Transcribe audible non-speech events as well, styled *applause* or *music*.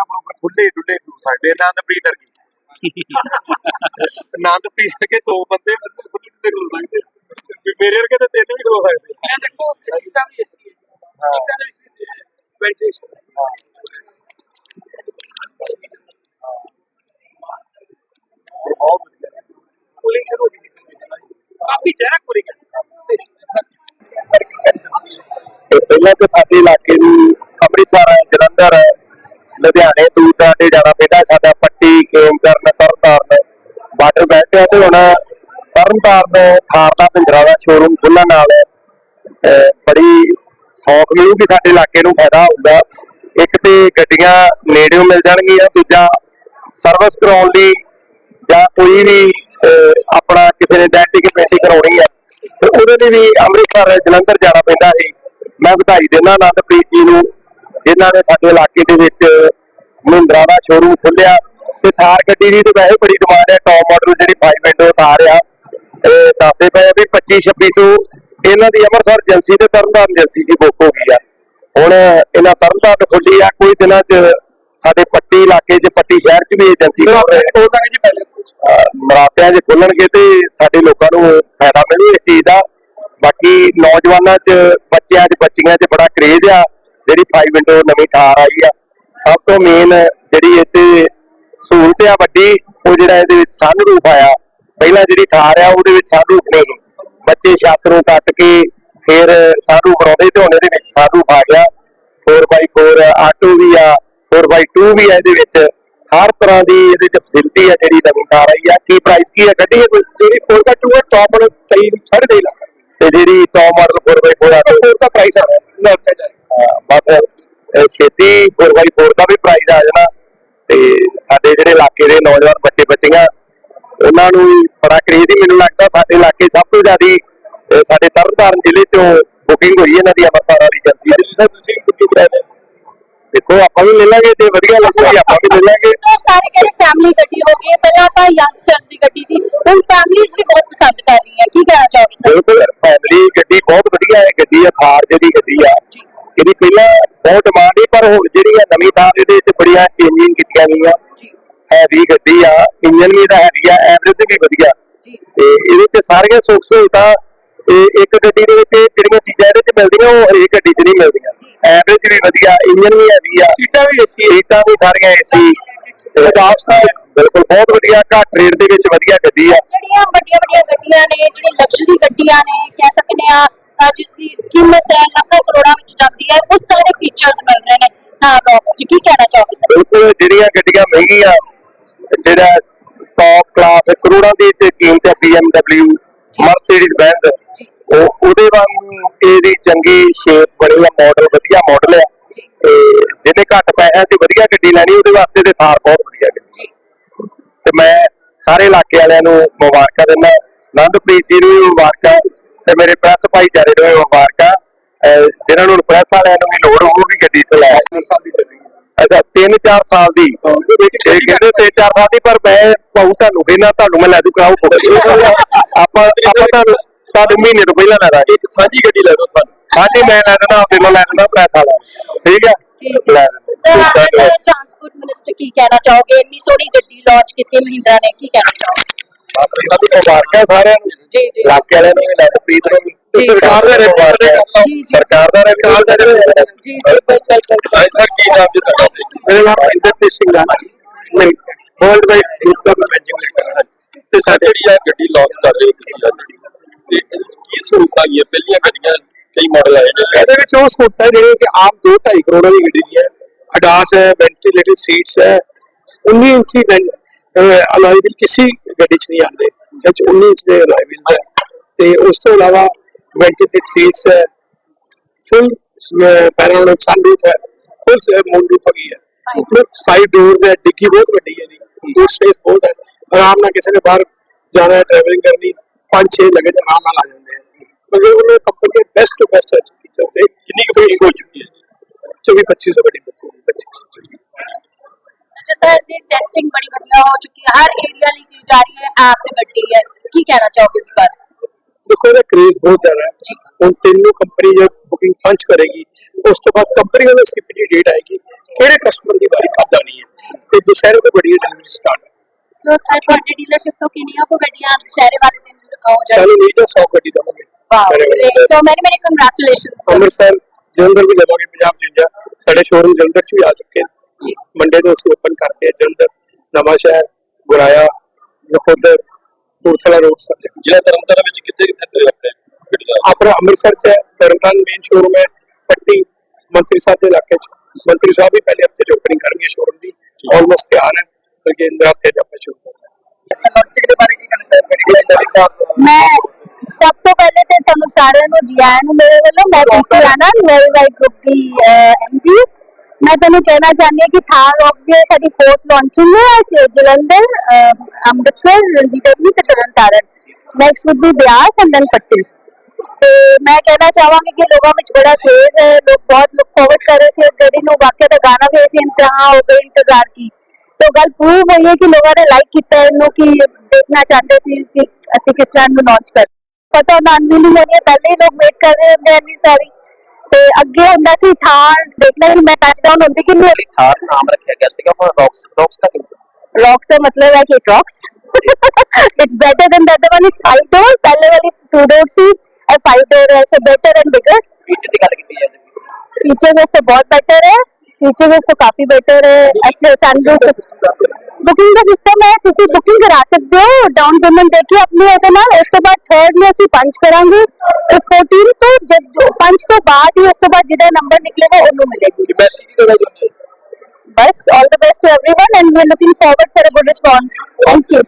ਬੜਾ ਬਰੋਬਰ ਖੁੱਲੇ ਡੁੱਲੇ ਟੂ ਸਕਦੇ ਆਨੰਦਪ੍ਰੀਤ ਵਰਗੀ। ਆਨੰਦਪ੍ਰੀਤ *laughs* ਵਰਗੇ ਦੋ ਬੰਦੇ ਅੰਦਰ ਖੁੱਲੇ ਡੁੱਲੇ ਖਲੋ ਸਕਦੇ ਵੀ ਮੇਰੇ ਵਰਗੇ ਤਾਂ ਤਿੰਨ ਵੀ ਖਲੋ ਸਕਦੇ ਇਹ ਦੇਖੋ ਸੀਟਾਂ ਵੀ ਐਸੀ ਹੈ। ਸੀਟਾਂ ਦੇ ਵਿੱਚ ਵੈਂਟੀਲੇਸ਼ਨ ਬਹੁਤ ਵਧੀਆ। ਕੂਲਿੰਗ ਸ਼ੁਰੂ ਹੋ ਗਈ ਸੀ ਕਾਫੀ ਜ਼ਿਆਦਾ ਕੂਲਿੰਗ ਹੈ ਪਹਿਲਾਂ ਤਾਂ ਸਾਡੇ ਇਲਾਕੇ ਨੂੰ ਅੰਮ੍ਰਿਤਸਰ ਜਲੰਧਰ ਲੁਧਿਆਣੇ ਦੂਰ ਜਾਣਾ ਪੈਂਦਾ ਸਾਡਾ ਪੱਟੀ ਖੇਮਕਰਨ ਤਰਨਤਾਰਨ ਬਾਰਡਰ ਬੈਠ ਤੇ ਹੁਣ ਤਰਨਤਾਰਨ ਥਾਰ ਦਾ ਪਿੰਦਰਾ ਦਾ ਸ਼ੋਰੂਮ ਖੁੱਲਣ ਨਾਲ ਬੜੀ ਸੌਖ ਮਿਲੂਗੀ ਸਾਡੇ ਇਲਾਕੇ ਨੂੰ ਫਾਇਦਾ ਹੋਊਗਾ। ਇੱਕ ਤੇ ਗੱਡੀਆਂ ਨੇੜਿਓਂ ਮਿਲ ਜਾਣਗੀਆਂ, ਦੂਜਾ ਸਰਵਿਸ ਕਰਾਉਣ ਲਈ ਜਾਂ ਕੋਈ ਵੀ ਆਪਣਾ ਕਿਸੇ ਨੇ ਡੈਂਟਿੰਗ ਪੇਂਟਿੰਗ ਕਰਾਉਣੀ ਹੈ ਤੇ ਉਹਦੇ ਲਈ ਵੀ ਅੰਮ੍ਰਿਤਸਰ, ਜਲੰਧਰ ਜਾਣਾ ਪੈਂਦਾ ਸੀ। ਮੈਂ ਵਧਾਈ ਦਿੰਦਾ ਆਨੰਦਪ੍ਰੀਤ ਜੀ ਨੂੰ, ਜਿਨ੍ਹਾਂ ਨੇ ਸਾਡੇ ਇਲਾਕੇ ਦੇ ਵਿੱਚ ਮਹਿੰਦਰਾ ਦਾ ਸ਼ੋਰੂਮ ਖੋਲਿਆ ਤੇ ਥਾਰ ਗੱਡੀ ਦੀ ਤੇ ਵੈਸੇ ਬੜੀ ਡਿਮਾਂਡ ਹੈ ਟੌਪ ਮਾਡਲ ਜਿਹੜੀ 5 ਵਿੰਡੋ ਥਾਰ ਆ। ਇਹ ਦੱਸਦੇ ਪਏ ਵੀ 25 2600 ਇਹਨਾਂ ਦੀ ਅੰਮ੍ਰਿਤਸਰ ਏਜੰਸੀ ਤੇ ਤਰਨਤਾਰਨ ਏਜੰਸੀ ਦੀ ਬੁੱਕ ਹੋ ਗਈ ਆ। ਹੁਣ ਇਹਨਾਂ ਤਰਨਤਾਰਨ ਖੁੱਲੀ ਆ ਕੋਈ ਦਿਨਾਂ 'ਚ ਸਾਡੇ ਪੱਟੀ ਇਲਾਕੇ 'ਚ ਪੱਟੀ ਸ਼ਹਿਰ 'ਚ ਵੀ ਏਜੰਸੀ ਮਰਾਤਿਆਂ 'ਚ ਖੁੱਲਣਗੇ ਤੇ ਸਾਡੇ ਲੋਕਾਂ ਨੂੰ ਫਾਇਦਾ ਮਿਲੂ ਇਸ ਚੀਜ਼ ਦਾ। ਬਾਕੀ ਨੌਜਵਾਨਾਂ 'ਚ ਬੱਚਿਆਂ 'ਚ ਬੱਚੀਆਂ 'ਚ ਬੜਾ ਕਰੇਜ਼ ਆ ਜਿਹੜੀ 5 ਵਿੰਡੋ ਨਵੀਂ ਥਾਰ ਆਈ ਆ। ਸਭ ਤੋਂ ਮੇਨ ਜਿਹੜੀ ਇੱਥੇ ਸਹੂਲਤ ਆ ਵੱਡੀ ਉਹ ਜਿਹੜਾ ਇਹਦੇ ਵਿੱਚ ਸਨਰੂਫ ਆਇਆ। ਪਹਿਲਾਂ ਜਿਹੜੀ ਥਾਰ ਆ ਉਹਦੇ ਵਿੱਚ ਸਨਰੂਫ ਨਹੀਂ ਸੀ। ਬੱਚੇ ਛੱਤ ਨੂੰ ਕੱਟ ਕੇ ਫਿਰ ਸਨਰੂਫ ਬਣਾਉਂਦੇ ਤੇ ਹੁਣ ਇਹਦੇ ਵਿੱਚ ਸਨਰੂਫ ਆ ਗਿਆ 4x4 ਆਟੋ ਵੀ ਆ 4x2 ਵੀ ਆ ਇਹਦੇ ਵਿੱਚ। ਹਰ ਤਰ੍ਹਾਂ ਦੀ ਇਹਦੇ ਚ ਫੈਸਿਲਿਟੀ ਆ ਜਿਹੜੀ ਨਵੀਂ ਕਾਰ ਆਈ ਆ। ਕੀ ਪ੍ਰਾਈਸ ਕੀ ਕੱਢੀ ਹੈ ਕੋਈ ਜਿਹੜੀ 4x2 ਹੈ ਟੌਪ ਵਾਲਾ 23 2.5 ਲੱਖ। ਤੇ ਜਿਹੜੀ ਟੌਪ ਮਾਡਲ 4x4 ਆ 4 ਦਾ ਪ੍ਰਾਈਸ ਆ। ਹੈ ਹਾਂ, ਬਸ। ਛੇਤੀ 4x4 ਦਾ ਵੀ ਪ੍ਰਾਈਸ ਆ ਜਾਣਾ ਤੇ ਸਾਡੇ ਜਿਹੜੇ ਇਲਾਕੇ ਦੇ ਨੌਜਵਾਨ ਬੱਚੇ ਬੱਚੀਆਂ ਉਹਨਾਂ ਨੂੰ ਬੜਾ ਕਰੇਜ਼ ਹੀ ਮੈਨੂੰ ਲੱਗਦਾ ਸਾਡੇ ਇਲਾਕੇ ਸਭ ਤੋਂ ਜ਼ਿਆਦੀ ਸਾਡੇ ਤਰਨਤਾਰਨ ਜ਼ਿਲ੍ਹੇ ਚੋਂ ਬੁਕਿੰਗ ਹੋਈ ਇਹਨਾਂ ਦੀ ਅੰਮ੍ਰਿਤਸਰ ਵਾਲੀ ਏਜੰਸੀ ਦੀ ਸਰ ਤੁਸੀਂ ਕਿੱਥੇ ਕਰਾਇਆ ਦੇਖੋ ਆਪਾਂ ਵੀ ਲੈ ਲਾਂਗੇ ਜੇ ਵਧੀਆ ਲੱਗੂਗੀ ਆਪਾਂ ਵੀ ਲੈ ਲਾਂਗੇ ਸਰ ਕਹਿੰਦੇ ਫੈਮਿਲੀ ਗੱਡੀ ਹੋ ਗਈ ਹੈ ਪਹਿਲਾਂ ਤਾਂ ਯੰਗਸਟਰਸ ਦੀ ਗੱਡੀ ਸੀ ਹੁਣ ਫੈਮਿਲੀਜ਼ ਵੀ ਬਹੁਤ ਪਸੰਦ ਕਰ ਰਹੀਆਂ ਕੀ ਕਹਿਣਾ ਚਾਹੋਗੇ ਸਰ ਬਿਲਕੁਲ ਫੈਮਿਲੀ ਗੱਡੀ ਬਹੁਤ ਵਧੀਆ ਹੈ ਗੱਡੀ ਆ ਥਾਰ ਜਿਹੜੀ ਗੱਡੀ ਆ। ਇਹਦੀ ਪਹਿਲਾਂ ਬਹੁਤ ਡਿਮਾਂਡ ਸੀ ਪਰ ਹੁਣ ਜਿਹੜੀ ਆ ਨਵੀਂ ਥਾਰ ਇਹਦੇ ਵਿੱਚ ਬੜੀਆਂ ਚੇਂਜਿੰਗ ਕੀਤੀਆਂ ਗਈਆਂ। ਹੈਵੀ ਗੱਡੀ ਆ ਇੰਜਨ ਵੀ ਇਹਦਾ ਹੈਵੀ ਆ ਐਵਰੇਜ ਵੀ ਵਧੀਆ। ਤੇ ਇਹਦੇ ਚ ਸਾਰੀਆਂ ਸੁੱਖ ਸਹੂਲਤਾਂ ਇਹ ਇੱਕ ਗੱਡੀ ਦੇ ਵਿੱਚ ਜਿਹੜੀਆਂ ਚੀਜ਼ਾਂ ਇਹਦੇ ਚ ਮਿਲਦੀਆਂ ਉਹ ਹਰੇਕ ਗੱਡੀ 'ਚ ਨਹੀਂ ਮਿਲਦੀਆਂ। ਐਵਰੇਜ ਵੀ ਵਧੀਆ ਇੰਜਨ ਵੀ ਹੈਵੀ ਆ। ਸੀਟਾਂ ਵੀ ਏਸੀ ਸੀਟਾਂ ਵੀ ਸਾਰੀਆਂ ਏਸੀ ਬਿਲਕੁਲ ਬਹੁਤ ਵਧੀਆ ਘੱਟ ਰੇਟ ਦੇ ਵਿੱਚ ਵਧੀਆ ਗੱਡੀ ਆ। ਜਿਹੜੀਆਂ ਵੱਡੀਆਂ ਵੱਡੀਆਂ ਗੱਡੀਆਂ ਨੇ ਜਿਹੜੀ ਲਗਜ਼ਰੀ ਗੱਡੀਆਂ ਨੇ ਕਹਿ ਸਕਦੇ ਆ ਜਿਸ ਦੀ ਕੀਮਤ ਹੈ ਕਰੋੜਾਂ ਵਿੱਚ ਜਾਂਦੀ ਹੈ ਉਹ ਸਾਰੇ ਫੀਚਰਸ ਮਿਲ ਰਹੇ ਨੇ। ਹਾਂ ਬਾਕਸ ਚ ਕੀ ਕਹਿਣਾ ਚਾਹੋਗੇ ਸਰ? ਬਿਲਕੁਲ ਜਿਹੜੀਆਂ ਗੱਡੀਆਂ ਮਹਿੰਗੀਆਂ ਜਿਹੜਾ ਟੌਪ ਕਲਾਸ ਕਰੋੜਾਂ ਦੀ ਕੀਮਤ ਹੈ BMW ਮਰਸੀਡੀਜ਼ ਬੈਂਜ਼ ਉਹ ਉਹਦੇ ਵਾਂਗੂ ਇਹਦੀ ਚੰਗੀ ਸ਼ੇਪ ਬਣੀ ਆ ਮਾਡਲ ਵਧੀਆ ਮਾਡਲ ਆ। ਤੇ ਜਿਹਨੇ ਘੱਟ ਪੈਸਿਆਂ 'ਚ ਵਧੀਆ ਗੱਡੀ ਲੈਣੀ ਉਹਦੇ ਵਾਸਤੇ ਤੇ ਥਾਰ ਬਹੁਤ ਵਧੀਆ ਗੱਡੀ। ਤੇ ਮੈਂ ਸਾਰੇ ਇਲਾਕੇ ਵਾਲਿਆਂ ਨੂੰ ਮੁਬਾਰਕਾਂ ਦਿੰਦਾ ਆਨੰਦਪ੍ਰੀਤ ਜੀ ਨੂੰ ਮੁਬਾਰਕਾਂ ਤੇ ਮੇਰੇ ਪ੍ਰੈਸ ਭਾਈਚਾਰੇ ਨੂੰ ਮੁਬਾਰਕਾਂ। ਜਿਨ੍ਹਾਂ ਨੂੰ ਪ੍ਰੈਸ ਵਾਲਿਆਂ ਨੂੰ ਵੀ ਲੋੜ ਹੋਊ ਵੀ ਗੱਡੀ ਚਲਾਏ ਸਾਲ ਦੀ ਚੱਲੇਗੀ ਅੱਛਾ 3-4 ਸਾਲ ਦੀ? ਇਹ ਕਹਿੰਦੇ 3-4 ਸਾਲ ਦੀ ਪਰ ਮੈਂ ਪਾਉ ਤੁਹਾਨੂੰ ਕਹਿੰਦਾ ਤੁਹਾਨੂੰ ਮੈਂ ਲੈ ਦੂ ਕਰਾਉ ਆਪਾਂ ਆਪਾਂ ਤੁਹਾਨੂੰ ਤੁਹਾਨੂੰ ਮਹੀਨੇ ਤੋਂ ਪਹਿਲਾਂ ਲੈ ਦਾਂਗੇ ਇੱਕ ਸਾਂਝੀ ਗੱਡੀ ਲੈ ਦੋ ਸਾਨੂੰ। ਸਾਂਝੀ ਮੈਂ ਲੈ ਦਿੰਦਾ ਆਪੇ ਲੈ ਦਿੰਦਾ ਪ੍ਰੈਸ ਵਾਲਾ ਠੀਕ ਹੈ? ਲੈ ਸਰ ਟਰਾਂਸਪੋਰਟ ਮਿਨਿਸਟਰ ਕੀ ਕਹਿਣਾ ਚਾਹੋਗੇ? ਇੰਨੀ ਸੋਹਣੀ ਗੱਡੀ ਲਾਂਚ ਕੀਤੀ ਮਹਿੰਦਰਾ ਨੇ ਕੀ ਕਹਿਣਾ ਚਾਹੋਗੇ? ਸਭ ਨੂੰ ਮੁਬਾਰਕਾਂ ਸਾਰਿਆਂ ਨੂੰ ਜੀ ਜੀ। ਇਲਾਕੇ ਵਾਲਿਆਂ ਨੂੰ ਵੀ ਲਖਪ੍ਰੀਤ ਨੂੰ ਵੀ। ਜੀ। ਸਰਕਾਰ ਦਾ ਮੁਬਾਰਕਾਂ ਜੀ, ਜੀ। ਸਰਕਾਰ ਦਾ ਰਿਕਾਰਡ ਦਾ ਜਿਹੜਾ ਜੀ ਜੀ ਬਿਲਕੁਲ ਬਿਲਕੁਲ। ਭਾਈ ਸਰ ਕੀ ਨਾਮ ਜੀ ਤੁਹਾਡਾ? ਮੇਰੇ ਨਾਮ ਇੰਦਰਪ੍ਰੀਤ ਸਿੰਘ ਹੈ ਨਹੀਂ ਵਰਲਡ ਵਾਈਡ ਗਰੁੱਪ ਦਾ ਮੈਨੇਜਿੰਗ ਡਾਇਰੈਕਟਰ ਹਾਂ ਤੇ ਸਰ ਜਿਹੜੀ ਆ ਗੱਡੀ ਲਾਂਚ ਕਰ ਰਹੇ ਹੋ ਤੁਸੀਂ ਅੱਜ? ਤੇ ਇਹਦੇ ਵਿੱਚ ਕੀ ਸਹੂਲਤਾਂ ਆਈਆਂ? ਪਹਿਲੀਆਂ ਗੱਡੀਆਂ ਕਈ ਮਾਡਲ ਆਏ ਨੇ। ਇਹਦੇ ਵਿੱਚ ਉਹ ਸਹੂਲਤਾਂ ਹੈ ਜਿਹੜੀਆਂ ਕਿ ਆਮ 2.5 ਕਰੋੜ ਦੀ ਗੱਡੀ ਦੀ ਹੈ। ਅਡਾਸ ਹੈ ਵੈਂਟੀਲੇਟਡ ਸੀਟਸ ਹੈ। 19 ਇੰਚੀ ਅਲਾਈ ਵੀਲ ਕਿਸੇ ਗੱਡੀ 'ਚ ਨਹੀਂ ਆਉਂਦੇ ਇਹ 'ਚ 19 ਇੰਚ ਦੇ ਅਲਾਈ ਵੀਲ ਹੈ ਤੇ ਉਸ ਤੋਂ ਇਲਾਵਾ ਵੈਂਟੀਲੇਟਡ ਸੀਟਸ ਹੈ ਫੁੱਲ ਪੈਰਾਨੋਮਿਕ ਸਨਰੂਫ ਹੈ ਫੁੱਲ ਮੂਨਰੂਫ ਹੈਗੀ ਹੈ। ਉੱਪਰ ਸਾਈਡ ਡੋਰਸ ਹੈ ਡਿੱਗੀ ਬਹੁਤ ਵੱਡੀ ਹੈ ਜੀ ਬੂਟ ਸਪੇਸ ਬਹੁਤ ਹੈ। ਆਰਾਮ ਨਾਲ ਕਿਸੇ ਨੇ ਬਾਹਰ ਜਾਣਾ ਹੈ ਟਰੈਵਲਿੰਗ ਕਰਨੀ ਪੰਜ ਛੇ ਲਗੇ ਆਰਾਮ ਨਾਲ ਆ ਜਾਂਦੇ हैं ਮਗਰ ਉਹਨੇ ਕੰਪਨੀ ਦੇ ਬੈਸਟ ਟੂ ਬੈਸਟ ਫੀਚਰ ਤੇ ਕਿੰਨੀ ਕੁ ਫੀਸ ਹੋ ਚੁੱਕੀ ਹੈ 24 2500 ਗੱਡੀ ਬੁੱਕ ਹੋ ਗਈ 2500 ਸਰ ਸਰ ਦੀ ਟੈਸਟਿੰਗ ਬੜੀ ਵਧੀਆ ਹੋ ਚੁੱਕੀ ਹੈ ਹਰ ਏਰੀਆ ਲਈ की जा रही है ऐप ਗੱਡੀ ਹੈ ਕੀ ਕਹਿਣਾ ਚਾਹੋਗੇ ਇਸ ਪਰ ਦੇਖੋ ਇਹਦਾ ਕ੍ਰੇਜ਼ ਬਹੁਤ ਜ਼ਿਆਦਾ ਹੈ ਹੁਣ ਤੈਨੂੰ ਕੰਪਨੀ ਜਦ ਬੁਕਿੰਗ ਪੰਚ ਕਰੇਗੀ ਉਸ ਤੋਂ ਬਾਅਦ ਕੰਪਨੀ ਵੱਲੋਂ ਸਿਪਟੀ ਡੇਟ ਆਏਗੀ ਕਿਹੜੇ ਕਸਟਮਰ ਦੀ ਵਾਰੀ ਕਦ ਆਣੀ ਹੈ ਤੇ ਦੁਸਹਿਰੇ ਤੋਂ ਬੜੀ ਡਿਲੀਵਰੀ ਸਟਾਰਟ ਸੋ ਤੁਹਾਡੀ ਡੀਲਰਸ਼ਿਪ ਤੋਂ ਕਿੰਨੀਆਂ ਕੋ ਗੱਡੀਆਂ ਦੁਸ਼ਹਿਰੇ ਵਾਲੇ ਦਿਨ ਹੋ ਜਾਣਗੀਆਂ ਸਾਨੂੰ ਨਹੀਂ ਤਾਂ 100 ਗੱਡੀ ਦਵਾਂਗੇ wow so many many congratulations Amritsar Jalandhar ਵੀ ਲਵਾਂਗੇ ਪੰਜਾਬ ਚ ਇੰਡੀਆ ਸਾਡੇ ਸ਼ੋਰੂਮ ਜਲੰਧਰ ਚ ਵੀ ਆ ਚੁੱਕੇ ਜੀ। ਮੰਡੇ ਨੂੰ ਅਸੀਂ ਓਪਨ ਕਰਤੇ ਹੈ ਜਲੰਧਰ। ਨਵਾਂ ਸ਼ਹਿਰ ਗੁਰਾਇਆ ਨਕੋਦਰ ਕਪੂਰਥਲਾ ਰੋਡ ਸਭ ਜਗ੍ਹਾ ਜ਼ਿਲ੍ਹਾ ਤਰਨਤਾਰਨ ਵਿੱਚ ਕਿੱਥੇ ਕਿੱਥੇ ਤੇ ਆਪਣੇ ਆਪਣਾ ਅੰਮ੍ਰਿਤਸਰ ਚ ਤਰਨਤਾਰਨ ਮੇਨ ਸ਼ੋਰੂਮ ਹੈ ਪੱਟੀ ਮੰਤਰੀ ਸਾਹਿਬ ਦੇ ਇਲਾਕੇ ਚ। ਮੰਤਰੀ ਸਾਹਿਬ ਵੀ ਪਹਿਲੇ ਹਫ਼ਤੇ ਚ ਓਪਨਿੰਗ ਕਰਨਗੇ ਸ਼ੋਰੂਮ ਦੀ। ਆਲਮੋਸਟ ਤਿਆਰ ਹੈ। ਹਫ਼ਤੇ ਚ ਆਪਾਂ ਸ਼ੁਰੂ ਕਰਾਂਗੇ ਲਾਂਚਿੰਗ ਦੇ ਬਾਰੇ ਕੀ ਕਹਿਣਾ ਚਾਹੁੰਦੇ ਮੈਂ ਸਭ ਤੋਂ ਪਹਿਲੇ ਤੇ ਤੁਹਾਨੂੰ ਸਾਰਿਆਂ ਨੂੰ ਜੀ ਆਇਆਂ ਨੂੰ ਮੇਰੇ ਵੱਲੋਂ ਮੈਂ ਬਿਲਕੁਲ ਆਨੰਦ ਵੈਰੀ ਵਾਈਟ ਗਰੁੱਪ ਦੀ ਐਮਡੀ ਮੈਂ ਤੁਹਾਨੂੰ ਕਹਿਣਾ ਚਾਹੁੰਦੀ ਹਾਂ ਕਿ ਥਾਰ ਰੌਕਸ ਦੀ ਇਹ ਸਾਡੀ ਫੋਰਥ ਲਾਂਚਿੰਗ ਹੈ ਅੱਜ ਜਲੰਧਰ ਅਹ, ਅੰਮ੍ਰਿਤਸਰ ਰਣਜੀਤ ਐਵਨਿਊ ਤੇ Tarn Taran next would be Beas and then Patti ਤੇ ਮੈਂ ਕਹਿਣਾ ਚਾਹਾਂਗੀ ਕਿ ਲੋਕਾਂ ਵਿੱਚ ਬੜਾ ਕ੍ਰੇਜ਼ ਹੈ ਲੋਕ ਬਹੁਤ ਲੁੱਕ ਫਾਰਵਰਡ ਕਰ ਰਹੇ ਸੀ ਇਸ ਗੱਡੀ ਨੂੰ ਵਾਕਿਆ ਦਾ ਗਾਣਾ ਵੀ ਅਸੀਂ ਇੰਤਹਾ ਹੋ ਗਏ ਇੰਤਜ਼ਾਰ ਕੀ तो गल प्रूव हुई है कि लोगों ने लाइक किया है इन्हों की देखना चाहते सी कि ਅਸੀਂ ਕਿਸ ਟਾਈਮ ਨੂੰ ਲਾਂਚ ਕਰ ਪਤਾ ਹੁੰਦਾ ਅਨਵੀਲਿੰਗ ਹੋਣੀ ਹੈ ਪਹਿਲੇ ਹੀ ਲੋਕ ਵੇਟ ਕਰ ਰਹੇ ਹੁੰਦੇ ਇੰਨੀ ਸਾਰੀ ਤੇ ਅੱਗੇ ਹੁੰਦਾ ਸੀ ਥਾਰ ਦੇਖਣਾ ਕਿ ਮੈਂ ਟੱਚਡਾਊਨ ਹੁੰਦੀ ਕਿ ਨਹੀਂ ਥਾਰ ਨਾਮ ਰੱਖਿਆ ਗਿਆ ਸੀਗਾ ਪਰ ਰੌਕਸ ਰੌਕਸ ਦਾ ਕਿਉਂ ਰੌਕਸ ਦਾ ਮਤਲਬ ਹੈ ਕਿ rocks it's better than the other one it's five door ਪਹਿਲੇ ਵਾਲੀ two door ਸੀ ਇਹ five door ਹੈ so better and bigger feature ਦੀ ਗੱਲ ਕੀਤੀ ਜਾਂਦੀ ਫੀਚਰਸ ਇਸ ਤੋਂ ਬਹੁਤ ਬੈਟਰ ਹੈ। फीचर्स उसको काफी बेटर है ऐसे सनरूफ ਬੁਕਿੰਗ ਦਾ ਸਿਸਟਮ ਹੈ ਤੁਸੀਂ ਬੁਕਿੰਗ ਕਰਾ ਸਕਦੇ ਹੋ ਡਾਊਨ ਪੇਮੈਂਟ ਦੇ ਕੇ ਆਪਣੇ ਉਹਦੇ ਨਾਲ ਉਸ ਤੋਂ ਬਾਅਦ ਥਰਡ ਨੂੰ ਅਸੀਂ ਪੰਚ ਕਰਾਂਗੇ ਤੇ 14 ਤੋਂ ਜਦ ਜੋ ਪੰਚ ਤੋਂ ਬਾਅਦ ਹੀ ਉਸ ਤੋਂ ਬਾਅਦ ਜਿਹਦਾ ਨੰਬਰ ਨਿਕਲੇਗਾ ਉਹਨੂੰ ਮਿਲੇਗੀ ਮੈਸੇਜ ਕੀ ਦੇਣਾ ਚਾਹੁੰਦੇ ਹੋ ਬਸ all the best to everyone and we are looking forward for a good response thank you